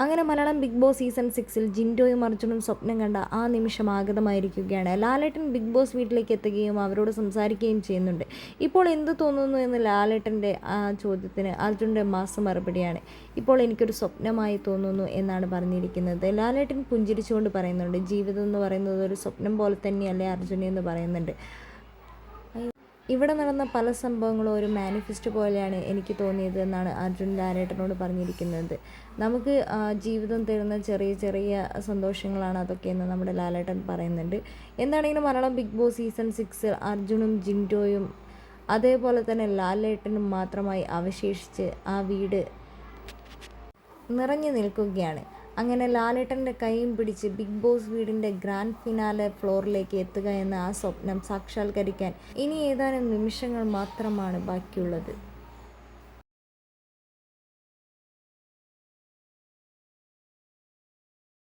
അങ്ങനെ Malayalam big boss season സിക്സിൽ ജിൻഡോയും അർജുനും സ്വപ്നം കണ്ട ആ നിമിഷം ആഗതമായിരിക്കുകയാണ്. ലാലേട്ടൻ ബിഗ് ബോസ് വീട്ടിലേക്ക് എത്തുകയും അവരോട് സംസാരിക്കുകയും ചെയ്യുന്നുണ്ട്. ഇപ്പോൾ എന്ത് തോന്നുന്നു എന്ന് ലാലേട്ടന്റെ ആ ചോദ്യത്തിന് അർജുന്റെ മാസം മറുപടിയാണ്. ഇപ്പോൾ എനിക്കൊരു സ്വപ്നമായി തോന്നുന്നു എന്നാണ് പറഞ്ഞിരിക്കുന്നത്. ലാലേട്ടൻ പുഞ്ചിരിച്ചുകൊണ്ട് പറയുന്നുണ്ട് ജീവിതം എന്ന് പറയുന്നത് ഒരു സ്വപ്നം പോലെ തന്നെയല്ലേ അർജുനെന്ന് പറയുന്നുണ്ട്. ഇവിടെ നടന്ന പല സംഭവങ്ങളും ഒരു മാനിഫെസ്റ്റ് പോലെയാണ് എനിക്ക് തോന്നിയത് എന്നാണ് അർജുൻ ലാലേട്ടനോട് പറഞ്ഞിരിക്കുന്നത്. നമുക്ക് ജീവിതം തരുന്ന ചെറിയ ചെറിയ സന്തോഷങ്ങളാണ് അതൊക്കെ എന്ന് നമ്മുടെ ലാലേട്ടൻ പറയുന്നുണ്ട്. എന്താണെങ്കിലും മലയാളം ബിഗ് ബോസ് സീസൺ സിക്സിൽ അർജുനും ജിൻഡോയും അതേപോലെ തന്നെ ലാലേട്ടനും മാത്രമായി അവശേഷിച്ച് ആ വീട് നിറഞ്ഞു നിൽക്കുകയാണ്. അങ്ങനെ ലാലേട്ടന്റെ കൈയും പിടിച്ച് ബിഗ് ബോസ് വീടിന്റെ ഗ്രാൻഡ് ഫിനാലെ ഫ്ലോറിലേക്ക് എത്തുക എന്ന ആ സ്വപ്നം സാക്ഷാത്കരിക്കാൻ ഇനി ഏതാനും നിമിഷങ്ങൾ മാത്രമാണ് ബാക്കിയുള്ളത്.